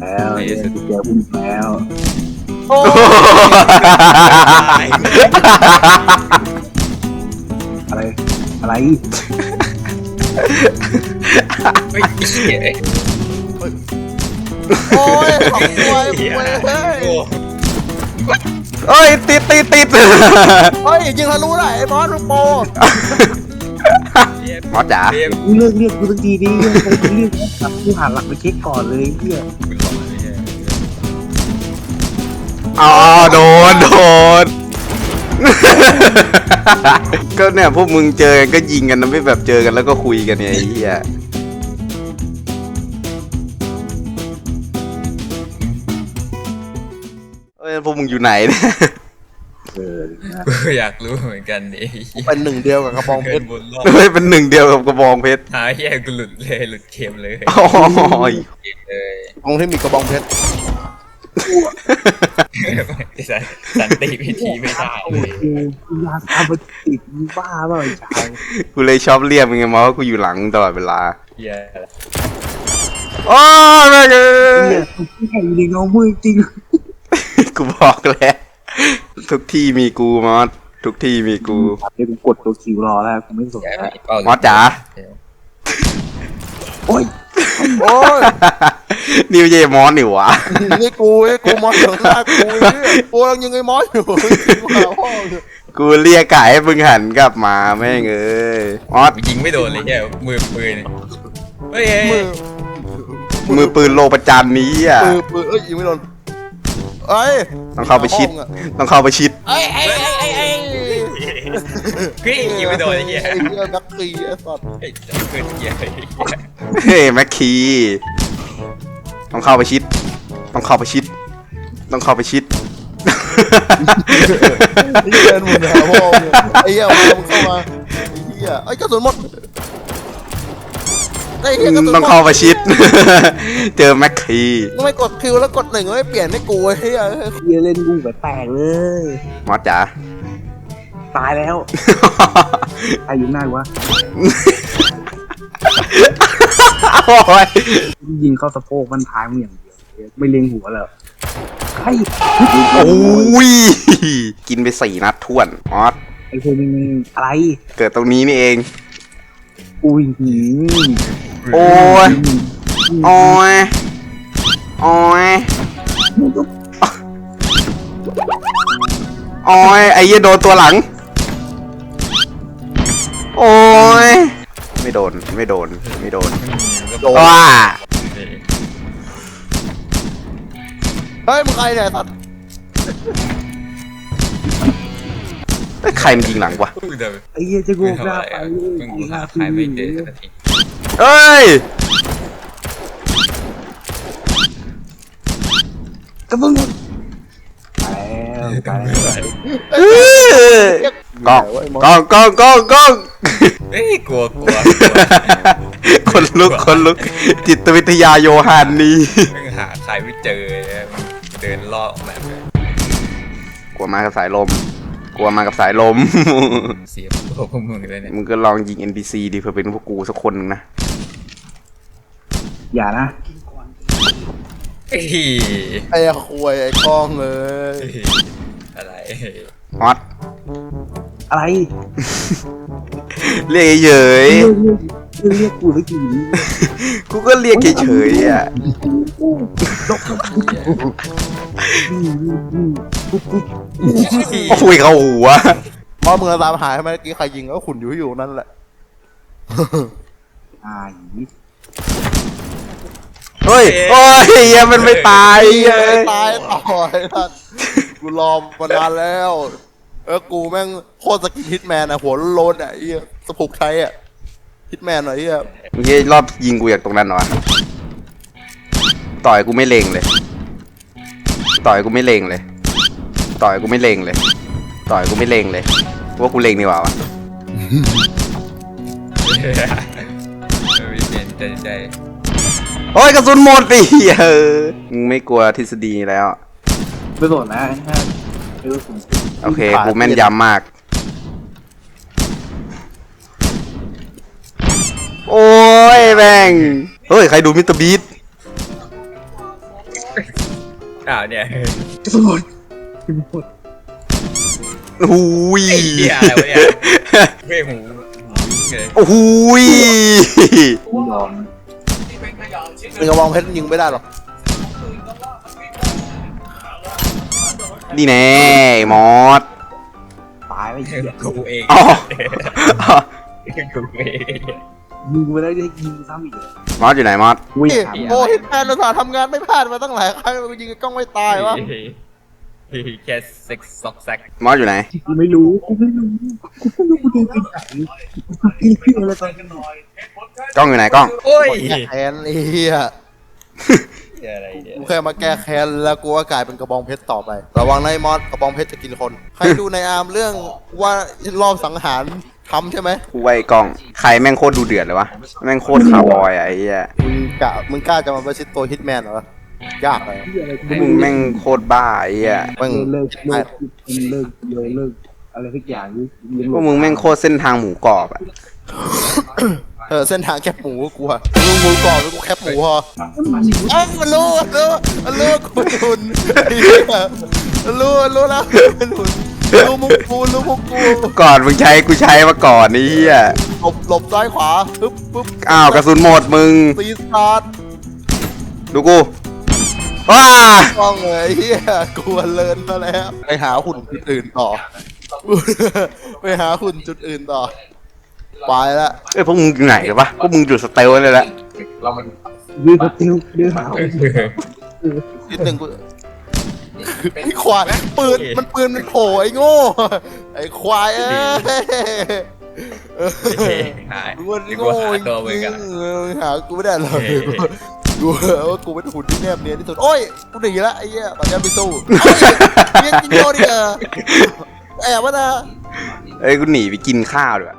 แล้วเดี๋ยวเจอพุ่งแล้วโอ้อะไรอะไรไม่เหี้ยโอ้ยของมวยมวยเฮ้ยเอ้ยติดติดติด เฮ้ยยิงทะลุได้ไอ้บอสลูกโป มอสจ๋าเรียกกูเลิกเรียกกูสักทีดิเรียกกูเรียกนะกูหันหลังไปเช็คก่อนเลยเพื่อกูหลอนเลยอ๋อโดนโดน ก็เนี่ยพวกมึงเจอกันก็ยิงกันนะไม่แบบเจอกันแล้วก็คุยกันเนี่ยไอ้เหี้ยเอ้ยพวกมึงอยู่ไหนเนี่ย เออนะกูอยากรู้เหมือนกันดิเป็นหนึ่งเดียวกับกระบองเพชรบนรอบเฮ้ยเป็นหนึ่งเดียวกับกระบองเพชรหาเหี้ยกูหลุดเลยหลุดเค็มเลยโอ้ยเค็มเลยตรงที่มีกระบองเพชรสันสันติพิธีไม่ได้เลยกูกูอยากทำมันติดมึงบ้าเปล่าไอ้ชายกูเลยชอบเรียกมึงไงมาว่ากูอยู่หลังตลอดเวลาเหี้ยโอ้ยแม่งเอ้เนี่ยยกูแข่งในเงามือจริงกูบอกแล้ว ทุกที่มีกูมอสทุกที่มีกูเดี๋ยวกูกดตัวคิวรอแล้วกูไม่สนอย่าแล้วมีเป้ามอสจ๋าโอ้ยโอ้ยนิวเยมอสนี่หวะนี่กูไอ้กูมอสอยู่หน้ากูไอ้เนี่ยกูยังยิงไอ้มอสอยู่กูหาพ่ออยู่กูเรียกไก่ให้มึงหันกลับมาแม่งเอ้ยมอสยิงไม่โดนเลยแค่มือปืนเฮ้ยมือมือปืนโลประจันนี้อะปืนปืนเอ้ยยิงไม่โดน เอ้ยต้องเข้าไปชิด ห้องอะต้องเข้าไปชิด เอ้ยเอ้ยเอ้ยเอ้ยเอ้ยเฮ้ยยิงไม่โดนไอ้เหี้ยไอ้เหี้ยนักตีไอ้สัตว์เฮ้ยจะเกิดเหี้ยเฮ้ยแม็กคีต้องเข้าไปชิด ต้องเข้าไปชิด ต้องเข้าไปชิด ไอ้เหี้ยมึงหาพ่อมึงไอ้เหี้ยมามึงเข้ามาไอ้เหี้ยไอ้ยกระสุนหมด ไอ้เหี้ยกระสุนหมดต้องเข้าไปชิด เจอแม็กคีมึงไม่กดคิวแล้วกดหนึ่งไม่เปลี่ยนให้กูไอ้เหี้ยเฮียเล่นกูแบบแตกเลย มอสจ๋า ตายแล้วใครอยู่หน้าวะ โอ้ยยิงเข้าสะโพกมันท้ายมึงอย่างเดียวไม่เล็งหัวเลยใครโอ้ยกินไปสี่นัดท้วนมอสไอ้พวกมึงอะไร เกิดตรงนี้นี่เอง อุ้ยหืมโอ้ย โอ้ย โอ้ย โอ้ย ไอ้เหี้ยโดนตัวหลัง โอ้ย ไม่โดน ไม่โดน ไม่โดนโดนว้าเฮ้ยมึงใครเนี่ยสัตว์เอ้ย ใครมันยิงหลังวะพูดเดี๋ยวไอ้เหี้ยจะกูมึงกทำล้าอะไรไปอะเลยมึงกูหาใครไม่เจอสักทีเอ้ยกระสุนหมดตายแล้วตายแล้วกล้องกล้องกล้องกล้องกล้องเฮ้ยกลัวกลัวคนลุกคนลุกจิตวิทยาโยฮานนีมึงหาใครไม่เจอเลยเดินล่อออกแบบเลยกลัวมากับสายลม กลัวมากับสายลม เสียตัวพวกมึงเลยเนี่ยมึงก็ลองยิง NPC ดิเพื่อเป็นพวกกูสักคนหนึงนะ อย่านะเฮ้ยไอ้ควยไอ้กล้องเลย อะไรมอสอะไรเรียกเฉยเรียกเรียกกูสักทีๆกูก็เรียกเฉยๆอะโอ้ยเขาหัวมอสมึงเอตามหายทำไมเมื่อกี้ใครยิงก็ขุนอยู่อยู่นั่นแหละ อ่าเฮ้ยโอ้ยเหี้ยมันไม่ตายเฮ้ยตายต่อยท่านกูรอมานานแล้ว เออกูแม่งโคตรสกินฮิตแมนอะหัวโลนอะไอ้เหี้ยสปุกไทยอะฮิตแมนหน่อยไอ้เหี้ยเมื่อกี้รอบยิงกูจากตรงนั้นเหรอวะต่อยกูไม่เล็งเลย ต่อยกูไม่เล็งเลย ต่อยกูไม่เล็งเลย ต่อยกูไม่เล็งเลยว่ากูเล็งดีกว่าวะไม่เปลี่ยนใจใจโอ้ยกระสุนหมดดิเออมึงไม่กลัวทฤษฎีแล้ว ไม่สนนะถ้าเออผมโอเคกูแม่นยำมาก โอ้ยแม่งเฮ้ย ใครดูมิสเตอร์บีท อ้าวเนี่ยกระสุนหมดกระสุนหมดหูยไอ้เหี้ยอะไรวะเนี่ยเว้ยหูหูเลยโอ้โหูยไม่ยอมมึงกระบองเพชรยิงไม่ได้หรอกนี่แน่มอสตายไปเหี้ยกูเองอ๋อ กูเอง ยิงไปแล้วจะยิงซ้ำอีกเหรอมอสอยู่ไหนมอสวิ่งนี่ถามโอ้ฮิตแมนเราสาทำงานไม่พลาดมาตั้งหลายครั้งกูยิงไอ้กล้องไม่ตายวะแค่เซ็กซอกแซกมอสอยู่ไหนกูไม่รู้กูไม่รู้กูไม่รู้กูเดินไปไหนกูพี่อะไรตอนกันหน่อยกล้องอยู่ไหนกล้อง โอ้ยแก้แค้นไอ้เหี้ยอะไรเนี่ยกูแค่มาแก้แค้นแล้วกูก็กลายเป็นกระบองเพชรต่อไป ระวังนายมอสกระบองเพชรจะกินคน ใครดูในอาร์มเรื่องว่ารอบสังหาร ทำใช่ไหมกูไว้กล้อง ใครแม่งโคตรดูเดือดเลยวะ แม่งโคตรคาร์บอยอะไอ้เหี้ยมึงกะมึงกล้าจะมาประชิดตัวฮิตแมนเหรอ ยากเลยพี่อะไรกูพวไม่กมึรู้งแม่งโคตรบ้าไอ้เหี้ยแม่งเลิกเลิกเลิกเลิกเลิกอะไรสักอย่างนี้พวกมึงแม่งโคตรเส้นทางหมูกรอบอะเออเส้นทางแคบหมูกูอะมึงหมูกรอบแล้วกูแคบหมูพอเอ้ามันรู้มันรู้มันรู้กูเป็นหุ่นไอ้เหี้ยมันรู้มันรู้แล้วเป็นหุ่น รู้มุกกูรู้มุกกูก่อนมึงใช้กูใช้มาก่อนไอ้เหี้ยหลบหลบซ้ายขวาปึ๊บปึ๊บอ้าวกระสุนหมดมึง ตีสตาร์ทดูกูว้าต้องเลยเฮียกลัวเลินมาแล้ว ไปหาหุ่นจุดอื่นต่อ ไปหาหุ่นจุดอื่นต่อ ไปละเอ้ยพวกมึงอยู่ไหนกันวะพวกมึงอยู่สเตลเลยแหละยืดสติลยืดหาวนิดหนึ่งกู ไอ้ควายปืนมันปืนมันโผล่ไอ้โง่ไอ้ควายเอ้ยเออหายกูว่ากูโง่หาตัวมึงอะเออหากูไม่ได้หรอกกูว่ากูเป็นหุ่นที่แนบเนียนที่สุดโอ้ยกูหนีละไอ้เหี้ยตอนนี้ไปสู้เอ้ยเรียนจิงโจ้ดิเออแอบวะนะเอ้ยกูหนีไปกินข้าวด้วย